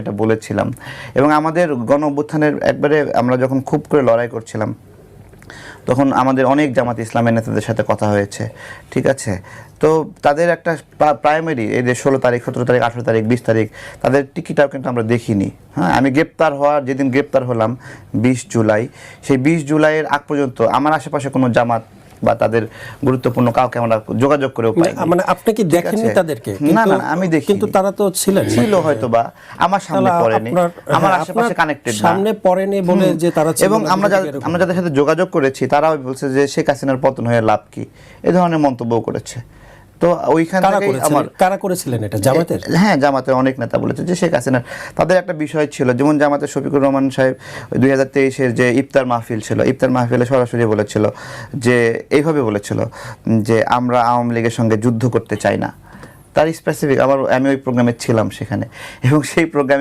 এটা বলেছিলাম। এবং আমাদের গণ অভ্যুত্থানের একবারে আমরা যখন খুব করে লড়াই করছিলাম, তখন আমাদের অনেক জামাত ইসলামের নেতাদের সাথে কথা হয়েছে, ঠিক আছে? তো তাদের একটা প্রাইমারি, এই যে ষোলো তারিখ, সতেরো তারিখ, আঠেরো তারিখ, বিশ তারিখ, তাদের টিকিটাও কিন্তু আমরা দেখিনি। হ্যাঁ আমি গ্রেপ্তার হওয়ার যেদিন গ্রেপ্তার হলাম, বিশ জুলাই, সেই বিশ জুলাইয়ের আগ পর্যন্ত আমার আশেপাশে কোনো জামাত বা তাদের গুরুত্বপূর্ণ কাউকে আমরা যোগাযোগ করেও পাই মানে আপনি কি দেখেননি তাদেরকে? না, না, আমি দেখি কিন্তু তারা তো ছিলেন ছিল হয়তো বা আমার সামনে পড়েনি। আমার হ্যাঁ, আশেপাশে কানেক্টেড কানেক্টেড সামনে পড়েনি বলে যে তারা ছিল এবং আমরা। আমরা যাদের সাথে যোগাযোগ করেছি তারাও বলছে যে শেখ হাসিনার পতন হয়ে লাভ কি? এ ধরনের মন্তব্য করেছে। তো ওইখান থেকে আমার কারা করেছিলেন এটা? জামাতের? হ্যাঁ জামাতের অনেক নেতা বলেছে যে শেখ হাসিনার। তাদের একটা বিষয় ছিল যেমন জামাতের শফিকুর রহমান সাহেব দুই হাজার তেইশের যে ইফতার মাহফিল ছিল ইফতার মাহফিলে সরাসরি বলেছিল যে এইভাবে বলেছিল যে আমরা আওয়ামী লীগের সঙ্গে যুদ্ধ করতে চাই না। তার স্পেসিফিক আমার আমি ওই প্রোগ্রামে ছিলাম সেখানে। এবং সেই প্রোগ্রামে